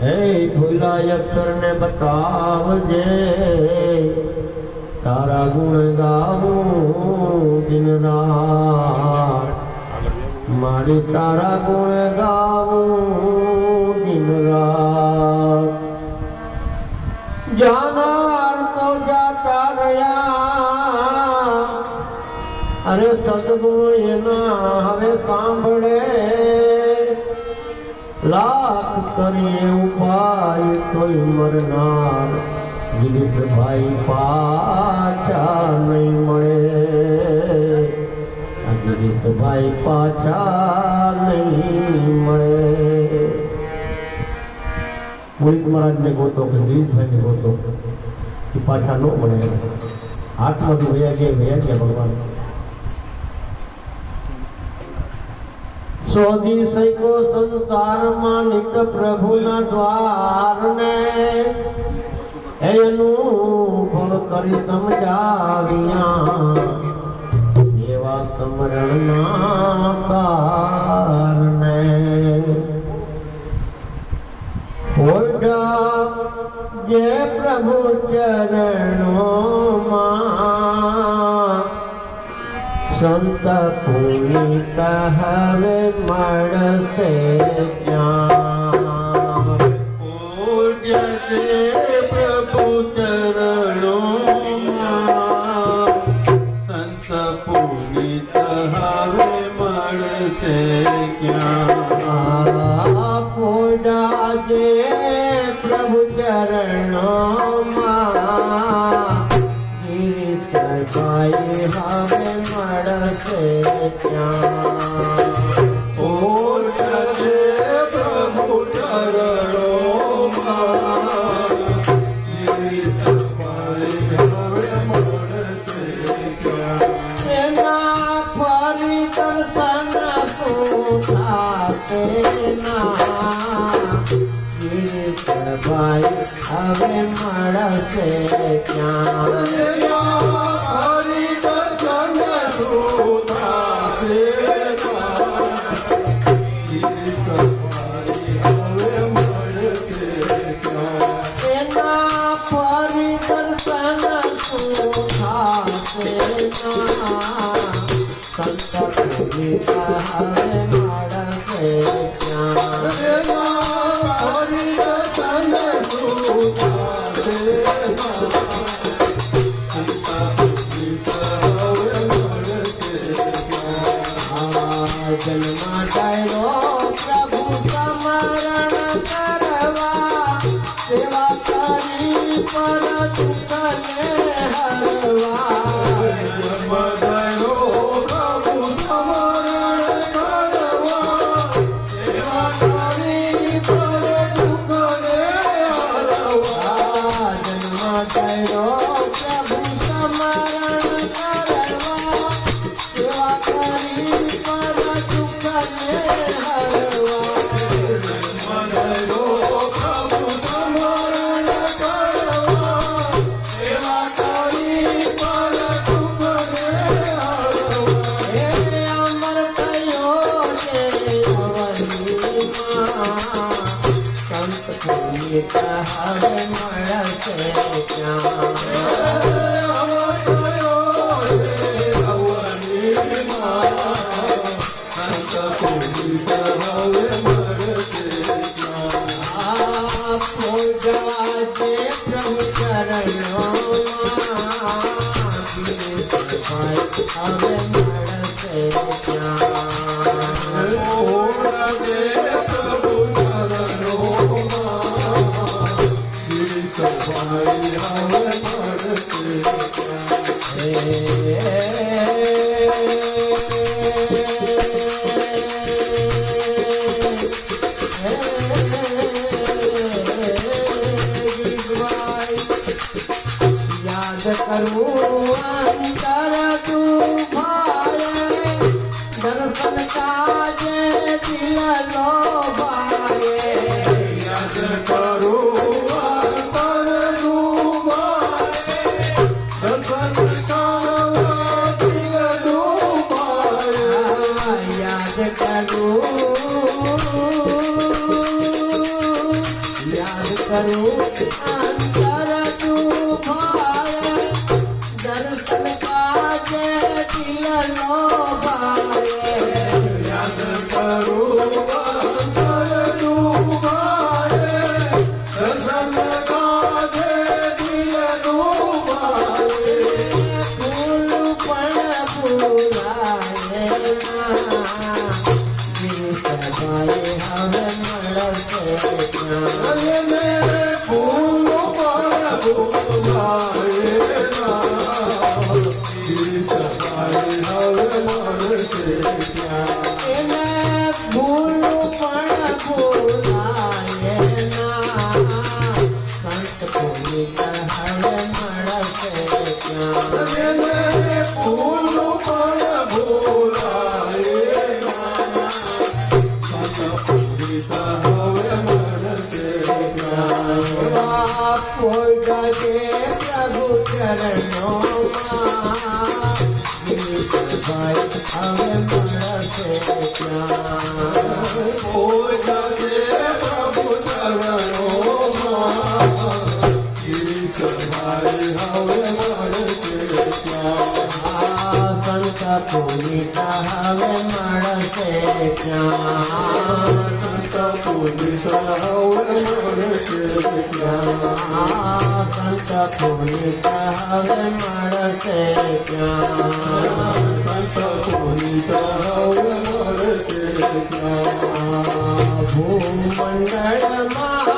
હે ભૂલા અક્ષર ને બતાવજે. તારા ગુણ ગાવું દિન રાત મારી તારા ગુણ ગાવું દિન રાત જાનાર તો જાતા ગયા અરે સદગુણ એના હવે સાંભળે. લાખ કરીએ ઉપાય તોય મરનાર. ગિરીશભાઈ પાછા નહીં મળે. ગિરીશભાઈ પાછા નહીં મળે. પુનિત મહારાજને ગોતો કે ગિરીશભાઈને ગોતો એ પાછા ન મળે. હાથમાંથી વયા ગયા વયા ગયા ભગવાન. શોધી શક્યો સંસારમાં નિત પ્રભુના દ્વારને એનું ભવ કરી સમજાવ્યા સેવા સમરણના સારને ઓઢા જે પ્રભુ ચરણોમાં तपुनि कहवे मण से ज्ञान। पूज्य प्रभु चरणों संत पुनि कहवे मण ज्ञान। पूजा जे प्रभु चरणों गिरी सकाई हमें ક્યાં પૂજ્ય તે પ્રભુ ચરણોમાં ગિરીશભાઈ હવે મળશે ક્યાં Hare 하늘 몰랐을까. ruang તે પ્રભુ ચરણો ભાઈ હવે મળશે ત્યાં. પ્રભુ ચરણો ભાઈ હવે મળશે ત્યાં. સંત ત્યાં સંત કોની કહવે મળશે ત્યાં સંત કોની કહવે ભૂમંડળમાં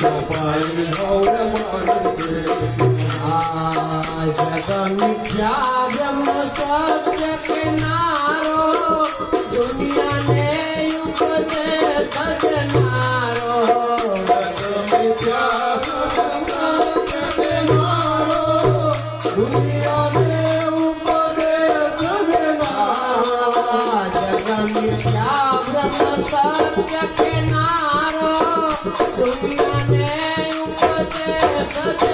সবাই হরে মরে আ জগন খ্যাম সত্যকে না।